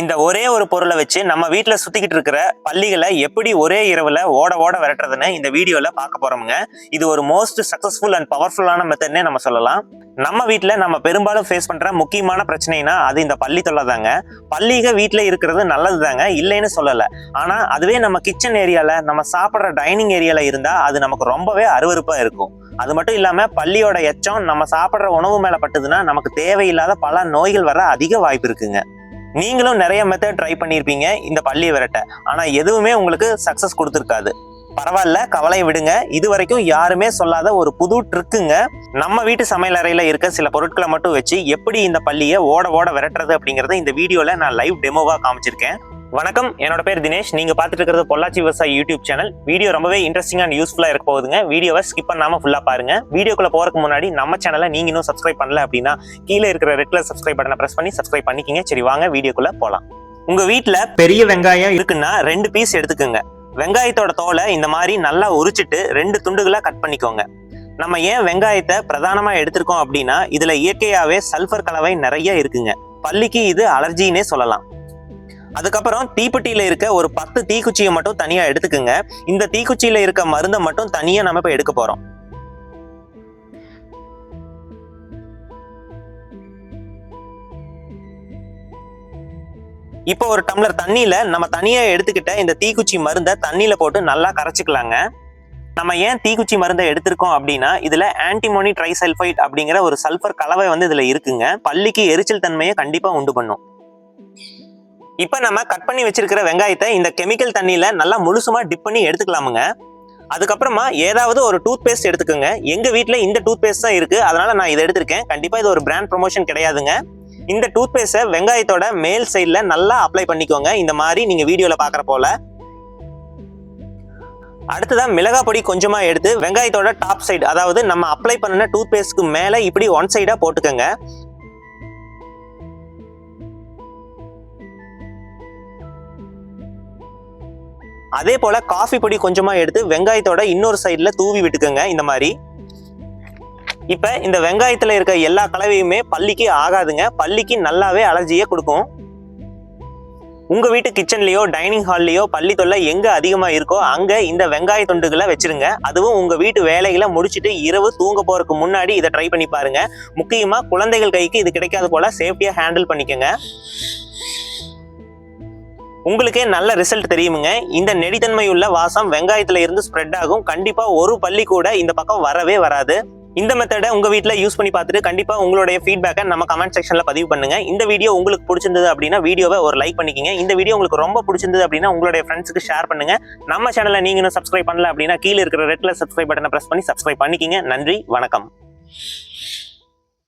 இந்த ஒரே ஒரு பொருளை வச்சு நம்ம வீட்டில் சுத்திக்கிட்டு இருக்கிற பள்ளிகளை எப்படி ஒரே இரவில் ஓட ஓட விரட்டுறதுன்னு இந்த வீடியோவில் பார்க்க போறோமுங்க. இது ஒரு மோஸ்ட் சக்சஸ்ஃபுல் அண்ட் பவர்ஃபுல்லான மெத்தட்னே நம்ம சொல்லலாம். நம்ம வீட்டில் நம்ம பெரும்பாலும் ஃபேஸ் பண்ணுற முக்கியமான பிரச்சனைனா அது இந்த பள்ளி தொல்லை தாங்க. பள்ளிக வீட்டில் இருக்கிறது நல்லது தாங்க இல்லைன்னு சொல்லலை. ஆனால் அதுவே நம்ம கிச்சன் ஏரியாவில் நம்ம சாப்பிட்ற டைனிங் ஏரியாவில் இருந்தால் அது நமக்கு ரொம்பவே அருவறுப்பாக இருக்கும். அது மட்டும் இல்லாமல் பள்ளியோட எச்சம் நம்ம சாப்பிட்ற உணவு மேலே பட்டுதுன்னா நமக்கு தேவையில்லாத பல நோய்கள் வர அதிக வாய்ப்பு இருக்குங்க. நீங்களும் நிறைய மெத்தட் ட்ரை பண்ணியிருப்பீங்க இந்த பள்ளியை விரட்ட. ஆனால் எதுவுமே உங்களுக்கு சக்சஸ் கொடுத்துருக்காது. பரவாயில்ல கவலை விடுங்க. இது வரைக்கும் யாருமே சொல்லாத ஒரு புது ட்ரிக்குங்க நம்ம வீட்டு சமையல் அறையில் இருக்க சில பொருட்களை மட்டும் வச்சு எப்படி இந்த பள்ளியை ஓட ஓட விரட்டுறது அப்படிங்கறத இந்த வீடியோவில் நான் லைவ் டெமோவாக காமிச்சிருக்கேன். வணக்கம் என்னோட பேர் தினேஷ். நீங்க பார்த்துட்டு இருக்கிறது பொள்ளாச்சி விவசாயி யூடியூப் சேனல். வீடியோ ரொம்பவே இன்ட்ரெஸ்டிங் அண்ட் யூஸ்ஃபுல்லா இருக்க போகுதுங்க. வீடியோவை ஸ்கிப் பண்ணாம ஃபுல்லா பாருங்க. வீடியோக்குள்ள போறதுக்கு முன்னாடி நம்ம சேனலை நீங்க இன்னும் சப்ஸ்கிரைப் பண்ணல அப்படின்னா கீழே இருக்கிற ரெட் கலர் சப்ஸ்கிரைப் பட்டனை பிரஸ் பண்ணி சப்ஸ்கிரைப் பண்ணிக்கிங்க. சரி வாங்க வீடியோக்குள்ள போலாம். உங்க வீட்டில் பெரிய வெங்காயம் இருக்குன்னா ரெண்டு பீஸ் எடுத்துக்கோங்க. வெங்காயத்தோட தோலை இந்த மாதிரி நல்லா உரிச்சிட்டு ரெண்டு துண்டுகளா கட் பண்ணிக்கோங்க. நம்ம ஏன் வெங்காயத்தை பிரதானமா எடுத்திருக்கோம் அப்படின்னா இதுல இயற்கையாவே சல்ஃபர் கலவை நிறைய இருக்குங்க. பள்ளிக்கு இது அலர்ஜின்னே சொல்லலாம். அதுக்கப்புறம் தீப்பெட்டியில் இருக்க ஒரு பத்து தீக்குச்சியை மட்டும் தனியாக எடுத்துக்கோங்க. இந்த தீக்குச்சியில் இருக்க மருந்தை மட்டும் தனியாக நம்ம இப்போ எடுக்க போகிறோம் இப்போ ஒரு டம்ளர் தண்ணியில நம்ம தனியா எடுத்துக்கிட்ட இந்த தீக்குச்சி மருந்தை தண்ணியில போட்டு நல்லா கரைச்சிக்கலாங்க. நம்ம ஏன் தீக்குச்சி மருந்தை எடுத்திருக்கோம் அப்படின்னா இதுல ஆன்டிமோனி ட்ரைசல்ஃபைட் அப்படிங்கிற ஒரு சல்ஃபர் கலவை வந்து இதுல இருக்குங்க. பள்ளிக்கு எரிச்சல் தன்மையை கண்டிப்பா உண்டு பண்ணும். இப்போ நம்ம கட் பண்ணி வச்சிருக்கிற வெங்காயத்தை இந்த கெமிக்கல் தண்ணியில் நல்லா முழுசுமா டிப் பண்ணி எடுத்துக்கலாமுங்க. அதுக்கப்புறமா ஏதாவது ஒரு டூத் பேஸ்ட் எடுத்துக்கோங்க. எங்கள் வீட்டில் இந்த டூத் பேஸ்ட் தான் இருக்குது அதனால் நான் இதை எடுத்திருக்கேன். கண்டிப்பாக இது ஒரு பிராண்ட் ப்ரொமோஷன் கிடையாதுங்க. இந்த டூத் பேஸ்ட்டை வெங்காயத்தோட மேல் சைடில் நல்லா அப்ளை பண்ணிக்கோங்க. இந்த மாதிரி நீங்கள் வீடியோவில் பார்க்குற போல். அடுத்ததான் மிளகா பொடி கொஞ்சமாக எடுத்து வெங்காயத்தோட டாப் சைடு அதாவது நம்ம அப்ளை பண்ணின டூத் பேஸ்ட்க்கு இப்படி ஒன் சைடாக போட்டுக்கோங்க. அதே போல காஃபி பொடி கொஞ்சமா எடுத்து வெங்காயத்தோட இன்னொரு சைடில் தூவி விட்டுக்கோங்க இந்த மாதிரி. இப்ப இந்த வெங்காயத்துல இருக்க எல்லா கலவையுமே பள்ளிக்கு ஆகாதுங்க. பள்ளிக்கு நல்லாவே அலர்ஜியை கொடுக்கும். உங்க வீட்டு கிச்சன்லயோ டைனிங் ஹால்லயோ பள்ளி தொல்லை எங்க அதிகமா இருக்கோ அங்க இந்த வெங்காய துண்டுகளை வச்சிருங்க. அதுவும் உங்க வீட்டு வேலைகளை முடிச்சிட்டு இரவு தூங்க போறதுக்கு முன்னாடி இதை ட்ரை பண்ணி பாருங்க. முக்கியமா குழந்தைகள் கைக்கு இது கிடைக்காத போல சேஃப்டியா ஹேண்டில் பண்ணிக்கோங்க. உங்களுக்கே நல்ல ரிசல்ட் தெரியுமுங்க. இந்த நெடித்தன்மையுள்ள வாசம் வெங்காயத்துல இருந்து ஸ்ப்ரெட் ஆகும். கண்டிப்பா ஒரு பள்ளி கூட இந்த பக்கம் வரவே வராது. இந்த மெத்தடை உங்க வீட்டில் யூஸ் பண்ணி பார்த்துட்டு கண்டிப்பா உங்களுடைய ஃபீட்பேக்கை நம்ம கமெண்ட் செக்ஷன்ல பதிவு பண்ணுங்க. இந்த வீடியோ உங்களுக்கு பிடிச்சிருந்தது அப்படின்னா வீடியோவை ஒரு லைக் பண்ணிக்கங்க. இந்த வீடியோ உங்களுக்கு ரொம்ப பிடிச்சிருந்தது அப்படின்னா உங்களுடைய ஃப்ரெண்ட்ஸுக்கு ஷேர் பண்ணுங்க. நம்ம சேனலை நீங்க இன்னும் சப்ஸ்கிரைப் பண்ணல அப்படின்னா கீழே இருக்கிற ரெட்ல சப்ஸ்கிரைப் பட்டனை பிரஸ் பண்ணி சப்ஸ்கிரைப் பண்ணிக்கங்க. நன்றி வணக்கம்.